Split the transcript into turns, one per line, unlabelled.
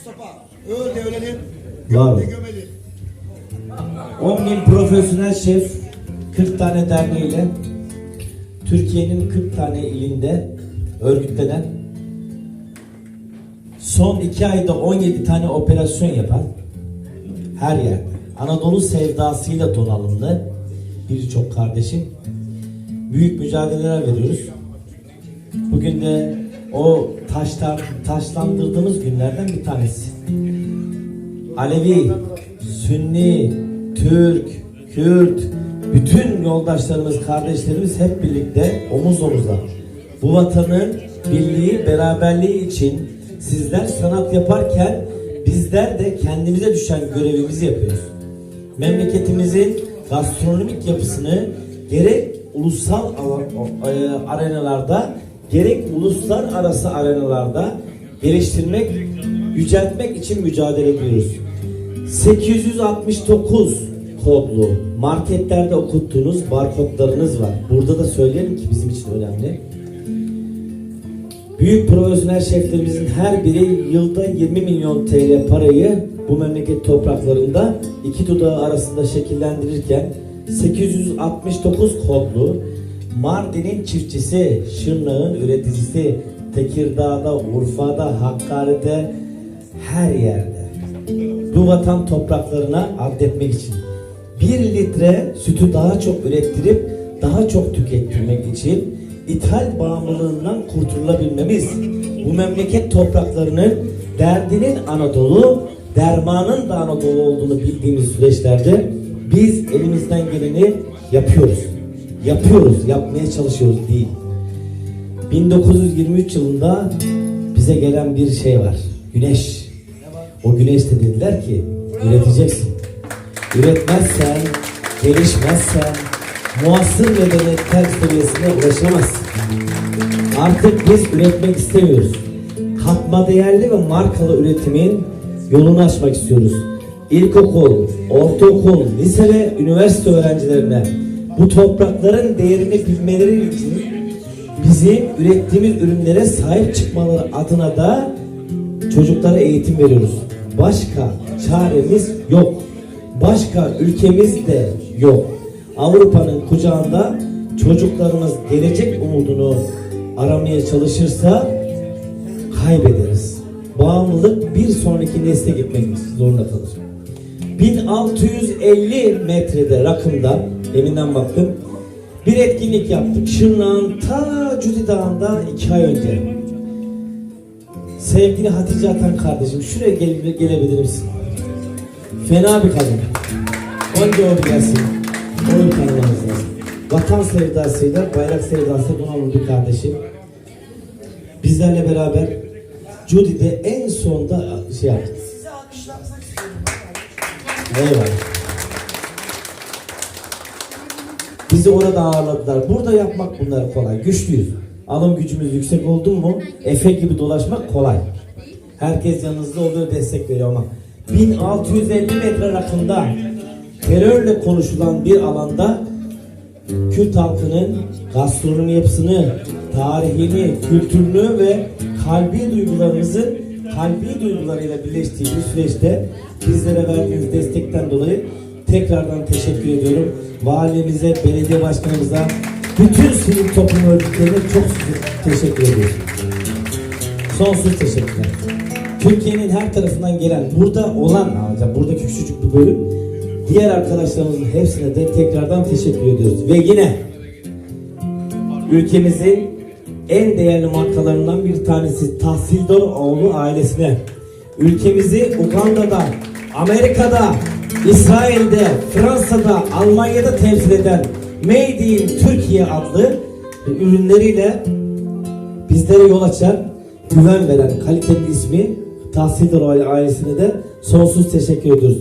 Mustafa.
Var.
Gömeli.
10 bin profesyonel şef 40 tane derneğiyle Türkiye'nin 40 tane ilinde örgütlenen son 2 ayda 17 tane operasyon yapan her yerde Anadolu sevdasıyla donanımlı birçok kardeşim büyük mücadeleler veriyoruz. Bugün de o taşlar taşlandırdığımız günlerden bir tanesi. Alevi, Sünni, Türk, Kürt, bütün yoldaşlarımız, kardeşlerimiz hep birlikte omuz omuza bu vatanın birliği, beraberliği için sizler sanat yaparken bizler de kendimize düşen görevimizi yapıyoruz. Memleketimizin gastronomik yapısını gerek ulusal alan- e, arenalarda gerek uluslararası arenalarda geliştirmek, yüceltmek için mücadele ediyoruz. 869 kodlu marketlerde okuttuğunuz barkodlarınız var. Burada da söyleyelim ki bizim için önemli. Büyük profesyonel şeflerimizin her biri yılda 20 milyon TL parayı bu memleket topraklarında iki dudağı arasında şekillendirirken 869 kodlu Mardin'in çiftçisi, Şırnak'ın üreticisi, Tekirdağ'da, Urfa'da, Hakkari'de her yerde bu vatan topraklarına adetmek için bir litre sütü daha çok ürettirip daha çok tükettirmek için ithal bağımlılığından kurtulabilmemiz bu memleket topraklarının derdinin Anadolu dermanın da Anadolu olduğunu bildiğimiz süreçlerde biz elimizden geleni yapıyoruz. Yapıyoruz, yapmaya çalışıyoruz değil. 1923 yılında bize gelen bir şey var. Güneş. O güneş de dediler ki üreteceksin. Üretmezsen, gelişmezsen muasır medeniyetler seviyesine ulaşamazsın. Artık biz üretmek istemiyoruz. Katma değerli ve markalı üretimin yolunu açmak istiyoruz. İlkokul, ortaokul, lise ve üniversite öğrencilerine bu toprakların değerini bilmeleri için bizim ürettiğimiz ürünlere sahip çıkmaları adına da çocuklara eğitim veriyoruz. Başka çaremiz yok. Başka ülkemiz de yok. Avrupa'nın kucağında çocuklarımız gelecek umudunu aramaya çalışırsa kaybederiz. Bağımlılık bir sonraki nesle gitmek zorunda kalır. 1650 metrede rakımda deminden baktım bir etkinlik yaptık. Şırnak'ın ta Cüdi Dağı'nda iki ay önce. Sevgili Hatice Atan kardeşim şuraya gel gelebilir misin? Fena bir kadın. Önce o bir gelsin. Onu tanımamız lazım. Vatan sevdasıyla, bayrak sevdasıyla donanımlı bir kardeşim. Bizlerle beraber Judy'de en sonda şey yaptık. Eyvallah. Bizi orada ağırladılar. Burada yapmak bunlar kolay. Güçlüyüz. Alım gücümüz yüksek oldu mu Efe gibi dolaşmak kolay. Herkes yanınızda oluyor destek veriyor ama 1650 metre rakımda terörle konuşulan bir alanda Kürt halkının gastronomi yapısını, tarihini, kültürünü ve kalbi duygularımızın kalbi duygularıyla birleştiği bir süreçte bizlere verdiğiniz destekten dolayı tekrardan teşekkür ediyorum. Valimize, belediye başkanımıza, bütün sivil toplum örgütlerine çok teşekkür ediyorum. Sonsuz teşekkürler. Türkiye'nin her tarafından gelen, burada olan, buradaki küçücük bir bölüm, diğer arkadaşlarımızın hepsine de tekrardan teşekkür ediyoruz. Ve yine ülkemizin en değerli markalarından bir tanesi Tahsildar oğlu ailesine, ülkemizi Uganda'da, Amerika'da, İsrail'de, Fransa'da, Almanya'da temsil eden Made in Türkiye adlı ürünleriyle bizlere yol açan, güven veren kaliteli ismi Tahsildar ailesine de sonsuz teşekkür ediyoruz.